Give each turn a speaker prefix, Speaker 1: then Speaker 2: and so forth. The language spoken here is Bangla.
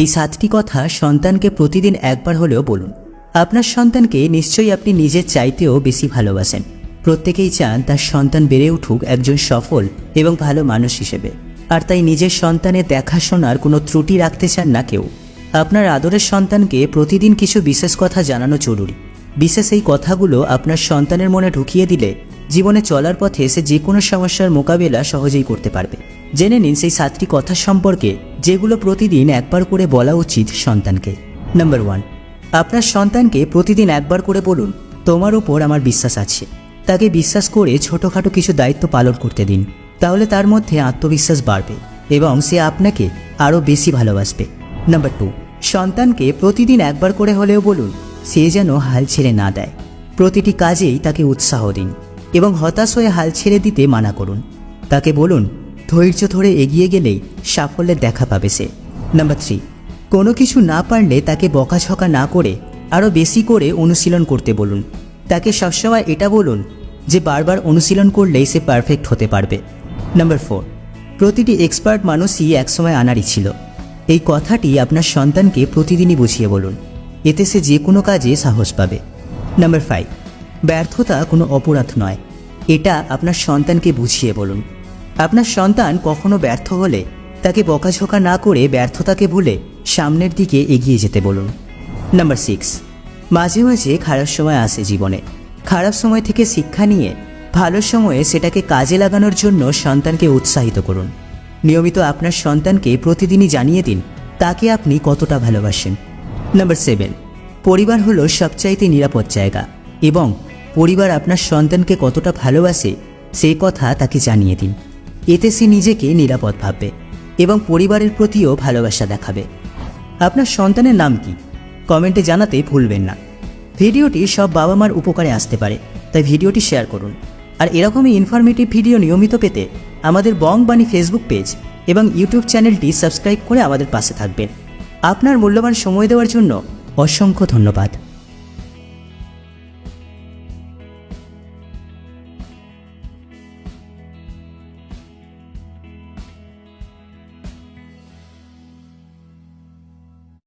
Speaker 1: এই সাতটি কথা সন্তানকে প্রতিদিন একবার হলেও বলুন। আপনার সন্তানকে নিশ্চয়ই আপনি নিজের চাইতেও বেশি ভালোবাসেন। প্রত্যেকেই চান তার সন্তান বেড়ে উঠুক একজন সফল এবং ভালো মানুষ হিসেবে। আর তাই নিজের সন্তানের দেখাশোনার কোনো ত্রুটি রাখতে চান না কেউ। আপনার আদরের সন্তানকে প্রতিদিন কিছু বিশেষ কথা জানানো জরুরি। বিশেষ এই কথাগুলো আপনার সন্তানের মনে ঢুকিয়ে দিলে জীবনে চলার পথে সে যে কোনো সমস্যার মোকাবেলা সহজেই করতে পারবে। জেনে নিন সেই সাতটি কথা সম্পর্কে যেগুলো প্রতিদিন একবার করে বলা উচিত সন্তানকে। নাম্বার ওয়ান আপনার সন্তানকে প্রতিদিন একবার করে বলুন, তোমার উপর আমার বিশ্বাস আছে। তাকে বিশ্বাস করে ছোটোখাটো কিছু দায়িত্ব পালন করতে দিন। তাহলে তার মধ্যে আত্মবিশ্বাস বাড়বে এবং সে আপনাকে আরও বেশি ভালোবাসবে। নাম্বার টু সন্তানকে প্রতিদিন একবার করে হলেও বলুন, সে যেন হাল ছেড়ে না দেয়। প্রতিটি কাজেই তাকে উৎসাহ দিন এবং হতাশ হয়ে হাল ছেড়ে দিতে মানা করুন। তাকে বলুন ধৈর্য ধরে এগিয়ে গেলেই সাফল্যের দেখা পাবে সে। নাম্বার থ্রি কোনো কিছু না পারলে তাকে বকাঝকা না করে আরও বেশি করে অনুশীলন করতে বলুন। তাকে সবসময় এটা বলুন যে বারবার অনুশীলন করলেই সে পারফেক্ট হতে পারবে। নাম্বার ফোর প্রতিটি এক্সপার্ট মানুষই একসময় আনারই ছিল। এই কথাটি আপনার সন্তানকে প্রতিদিনই বুঝিয়ে বলুন। এতে সে যে কোনো কাজে সাহস পাবে। নাম্বার ফাইভ ব্যর্থতা কোনো অপরাধ নয়। এটা আপনার সন্তানকে বুঝিয়ে বলুন। আপনার সন্তান কখনো ব্যর্থ হলে তাকে বকাঝোকা না করে ব্যর্থতাকে ভুলে সামনের দিকে এগিয়ে যেতে বলুন। নাম্বার সিক্স, মাঝে মাঝে খারাপ সময় আসে জীবনে। খারাপ সময় থেকে শিক্ষা নিয়ে ভালো সময়ে সেটাকে কাজে লাগানোর জন্য সন্তানকে উৎসাহিত করুন। নিয়মিত আপনার সন্তানকে প্রতিদিনই জানিয়ে দিন, তাকে আপনি কতটা ভালোবাসেন। নাম্বার সেভেন, পরিবার হলো সবচাইতে নিরাপদ জায়গা এবং পরিবার আপনার সন্তানকে কতটা ভালোবাসে সেই কথা তাকে জানিয়ে দিন। এতে সে নিজেকে নিরাপদ ভাববে এবং পরিবারের প্রতিও ভালোবাসা দেখাবে। আপনার সন্তানের নাম কি? কমেন্টে জানাতে ভুলবেন না। ভিডিওটি সব বাবা মার উপকারে আসতে পারে, তাই ভিডিওটি শেয়ার করুন। আর এরকমই ইনফরমেটিভ ভিডিও নিয়মিত পেতে আমাদের বং বাণী ফেসবুক পেজ এবং ইউটিউব চ্যানেলটি সাবস্ক্রাইব করে আমাদের পাশে থাকবেন। আপনার মূল্যবান সময় দেওয়ার জন্য অসংখ্য ধন্যবাদ।